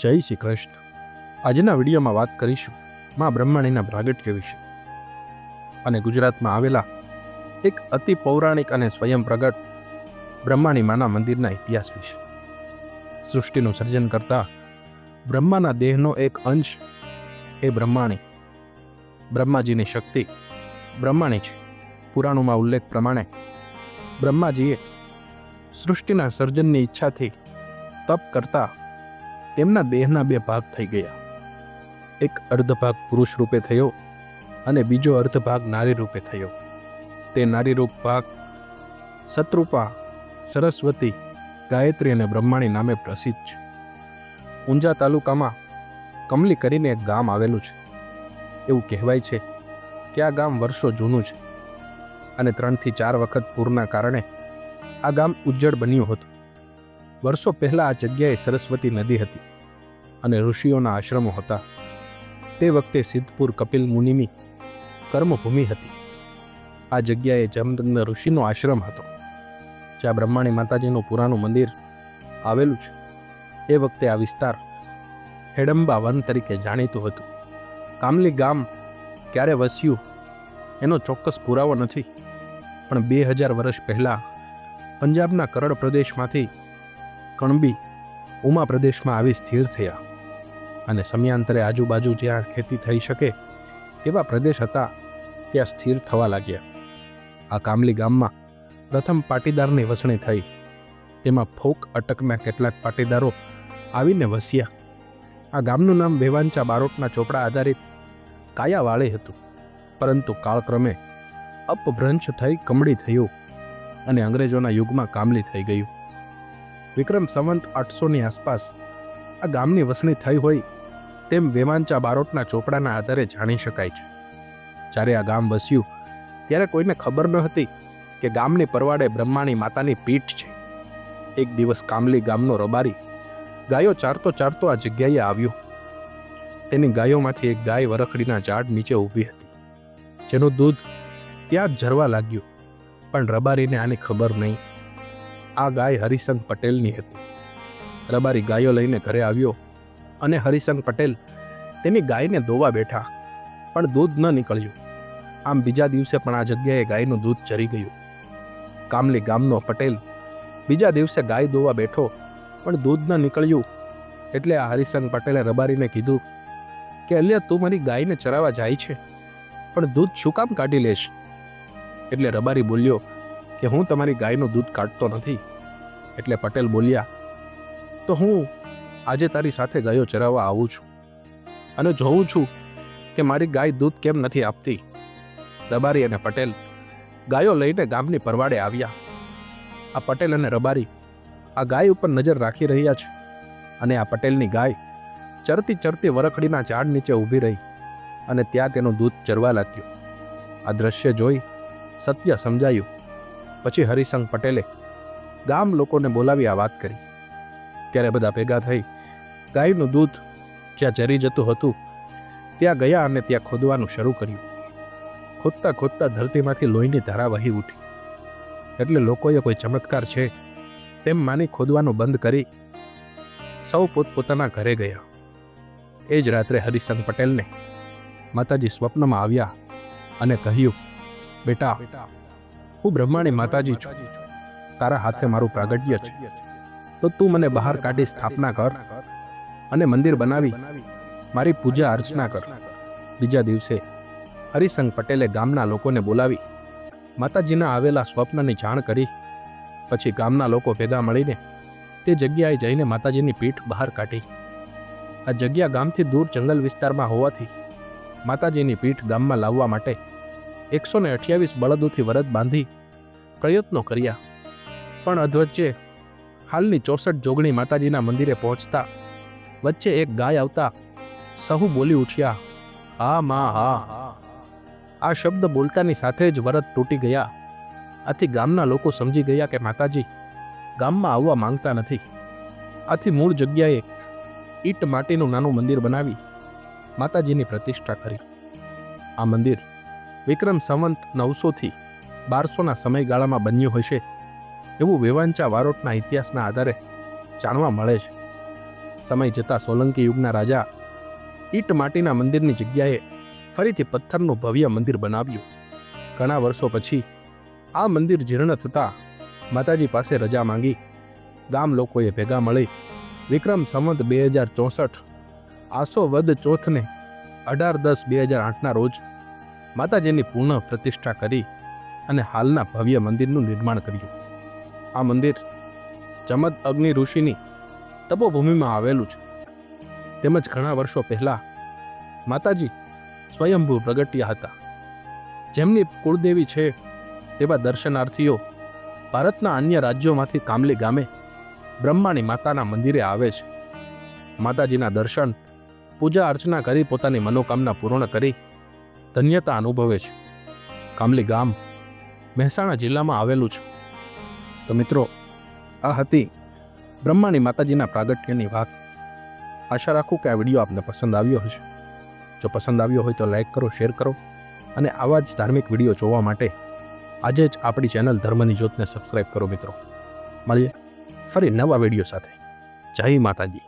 જય શ્રી કૃષ્ણ. આજના વિડીયોમાં વાત કરીશું મા બ્રહ્માણીના પ્રાગટ્ય વિશે. અને ગુજરાતમાં આવેલા એક અતિ પૌરાણિક અને સ્વયં પ્રગટ બ્રહ્માણી માના મંદિરના ઇતિહાસ વિશે. સૃષ્ટિનું સર્જન કરતા બ્રહ્માના દેહનો એક અંશ એ બ્રહ્માણી. બ્રહ્માજીની શક્તિ બ્રહ્માણી છે. પુરાણોમાં ઉલ્લેખ પ્રમાણે બ્રહ્માજીએ સૃષ્ટિના સર્જનની ઈચ્છાથી તપ કરતા તેમના દેહના બે ભાગ થઈ ગયા. એક અર્ધ ભાગ પુરુષ રૂપે થયો અને બીજો અર્ધ ભાગ નારી રૂપે થયો. તે નારી રૂપ ભાગ શત્રુપા, સરસ્વતી, ગાયત્રી અને બ્રહ્માણી નામે પ્રસિદ્ધ છે. ઊંઝા તાલુકામાં કમલી કરીને એક ગામ આવેલું છે. એવું કહેવાય છે કે આ ગામ વર્ષો જૂનું છે. અને ત્રણથી ચાર વખત પૂરના કારણે આ ગામ ઉજ્જડ બન્યું હતું. વર્ષો પહેલાં આ જગ્યાએ સરસ્વતી નદી હતી અને ઋષિઓના આશ્રમો હતા. તે વખતે સિદ્ધપુર કપિલ મુનિની કર્મભૂમિ હતી. આ જગ્યાએ જમદગ્ન ઋષિનો આશ્રમ હતો, જ્યાં બ્રહ્માણી માતાજીનું પુરાનું મંદિર આવેલું છે. એ વખતે આ વિસ્તાર હેડંબા વન તરીકે જાણીતું હતું. કામલી ગામ ક્યારે વસ્યું એનો ચોક્કસ પુરાવો નથી. પણ બે હજાર વર્ષ પહેલાં પંજાબના કરડ પ્રદેશમાંથી કણબી ઉમા પ્રદેશમાં આવી સ્થિર થયા. અને સમયાંતરે આજુબાજુ જ્યાં ખેતી થઈ શકે તેવા પ્રદેશ હતા, ત્યાં સ્થિર થવા લાગ્યા. આ કામલી ગામમાં પ્રથમ પાટીદારની વસણી થઈ. તેમાં ફોક અટકના કેટલાક પાટીદારો આવીને વસ્યા. આ ગામનું નામ વેવાંચા બારોટના ચોપડા આધારિત કાયાવાળે હતું. પરંતુ કાળક્રમે અપભ્રંશ થઈ કમળી થયું અને અંગ્રેજોના યુગમાં કામલી થઈ ગયું. વિક્રમ સંવંત આઠસોની આસપાસ આ ગામની વસણી થઈ હોય તેમ વેમાંચા બારોટના ચોપડાના આધારે જાણી શકાય છે. જ્યારે આ ગામ વસ્યું, ત્યારે કોઈને ખબર ન હતી કે ગામની પરવાડે બ્રહ્માણી માતાની પીઠ છે. એક દિવસ કામલી ગામનો રબારી ગાયો ચારતો ચારતો આ જગ્યાએ આવ્યો. તેની ગાયોમાંથી એક ગાય વરખડીના ઝાડ નીચે ઊભી હતી, જેનું દૂધ ત્યાં જ ઝરવા લાગ્યું. પણ રબારીને આની ખબર નહીં. આ ગાય હરિસંગ પટેલની હતી. રબારી ગાયો લઈને ઘરે આવ્યો અને હરિસંગ પટેલ તેની ગાયને દોવા બેઠા, પણ દૂધ ન નીકળ્યું. આમ બીજા દિવસે પણ આ જગ્યાએ ગાયનું દૂધ ચરી ગયું. કામલી ગામનો પટેલ બીજા દિવસે ગાય દોવા બેઠો, પણ દૂધ ન નીકળ્યું. એટલે આ હરિસંગ પટેલે રબારીને કીધું કે, અલ્યા, તું મારી ગાયને ચરાવવા જાય છે, પણ દૂધ શું કામ કાઢી લેશ? એટલે રબારી બોલ્યો કે હું તમારી ગાયનું દૂધ કાઢતો નથી. એટલે પટેલ બોલ્યા, તો હું આજે તારી સાથે ગાયો ચરાવવા આવું છું અને જોઉં છું કે મારી ગાય દૂધ કેમ નથી આપતી. રબારી અને પટેલ ગાયો લઈને ગામની પરવાડે આવ્યા. આ પટેલ અને રબારી આ ગાય ઉપર નજર રાખી રહ્યા છે અને આ પટેલની ગાય ચરતી ચરતી વરખડીના ઝાડ નીચે ઊભી રહી અને ત્યાં તેનું દૂધ ચરવા લાગ્યું. આ દ્રશ્ય જોઈ સત્ય સમજાયું. પછી હરિસંગ પટેલે ગામ લોકોને બોલાવી આ વાત કરી. ત્યારે બધા ભેગા થઈ ગાયનું દૂધ જ્યાં ચરી જતું હતું, ત્યાં ગયા અને ત્યાં ખોદવાનું શરૂ કર્યું. ખોદતા ખોદતા ધરતીમાંથી લોહીની ધારા વહી ઉઠી. એટલે લોકોએ કોઈ ચમત્કાર છે તેમ માની ખોદવાનું બંધ કરી સૌ પોતપોતાના ઘરે ગયા. એ જ રાત્રે હરિસંગ પટેલને માતાજી સ્વપ્નમાં આવ્યા અને કહ્યું બેટા, હું બ્રહ્માણી માતાજી છું. તારા હાથે મારું પ્રાગટ્ય છે. તો તું મને બહાર કાઢી સ્થાપના કર અને મંદિર બનાવી મારી પૂજા અર્ચના કર. બીજા દિવસે હરિસંગ પટેલે ગામના લોકોને બોલાવી માતાજીના આવેલા સ્વપ્નની જાણ કરી. પછી ગામના લોકો ભેગા મળીને તે જગ્યાએ જઈને માતાજીની પીઠ બહાર કાઢી. આ જગ્યા ગામથી દૂર જંગલ વિસ્તારમાં હોવાથી માતાજીની પીઠ ગામમાં લાવવા માટે એકસો ને અઠ્યાવીસ બળદોથી વરદ બાંધી પ્રયત્નો કર્યા. પણ અધવચ્ચે હાલની ચોસઠ જોગણી માતાજીના મંદિરે પહોંચતા વચ્ચે એક ગાય આવતા સહુ બોલી ઉઠ્યા, હા, મા, હા. આ શબ્દ બોલતાની સાથે જ વરદ તૂટી ગયા. આથી ગામના લોકો સમજી ગયા કે માતાજી ગામમાં આવવા માંગતા નથી. આથી મૂળ જગ્યાએ ઈટ માટીનું નાનું મંદિર બનાવી માતાજીની પ્રતિષ્ઠા કરી. આ મંદિર વિક્રમ સંવંત નવસોથી બારસોના સમયગાળામાં બન્યું હશે એવું વેવાંચા વારોટના ઇતિહાસના આધારે જાણવા મળે છે. સમય જતાં સોલંકી યુગના રાજા ઈટ માટીના મંદિરની જગ્યાએ ફરીથી પથ્થરનું ભવ્ય મંદિર બનાવ્યું. ઘણા વર્ષો પછી આ મંદિર જીર્ણ થતાં માતાજી પાસે રજા માંગી. ગામ લોકોએ ભેગા મળી વિક્રમ સંવત બે હજાર ચોસઠ આસો વદ ચોથને અઢાર દસ બે હજાર આઠના રોજ માતાજીની પુનઃ પ્રતિષ્ઠા કરી અને હાલના ભવ્ય મંદિરનું નિર્માણ કર્યું. આ મંદિર ચમદ અગ્નિ ઋષિની તપોભૂમિમાં આવેલું છે. તેમજ ઘણા વર્ષો પહેલાં માતાજી સ્વયંભૂ પ્રગટ્યા હતા. જેમની કુળદેવી છે તેવા દર્શનાર્થીઓ ભારતના અન્ય રાજ્યોમાંથી કામલી ગામે બ્રહ્માની માતાના મંદિરે આવે છે. માતાજીના દર્શન, પૂજા અર્ચના કરી પોતાની મનોકામના પૂર્ણ કરી ધન્યતા અનુભવે છે. કામલી ગામ, મહેસાણા જિલ્લામાં આવેલું છે. તો મિત્રો, આ હતી બ્રહ્માની માતાજીના પ્રાગટ્યની વાત. આશા રાખું કે આ વીડિયો આપને પસંદ આવ્યો હશે. જો પસંદ આવ્યો હોય તો લાઈક કરો, શેર કરો અને આવા જ ધાર્મિક વીડિયો જોવા માટે આજે જ આપણી ચેનલ ધર્મની જ્યોતને સબસ્ક્રાઈબ કરો મિત્રો. મળીએ ફરી નવા વીડિયો સાથે. જય માતાજી.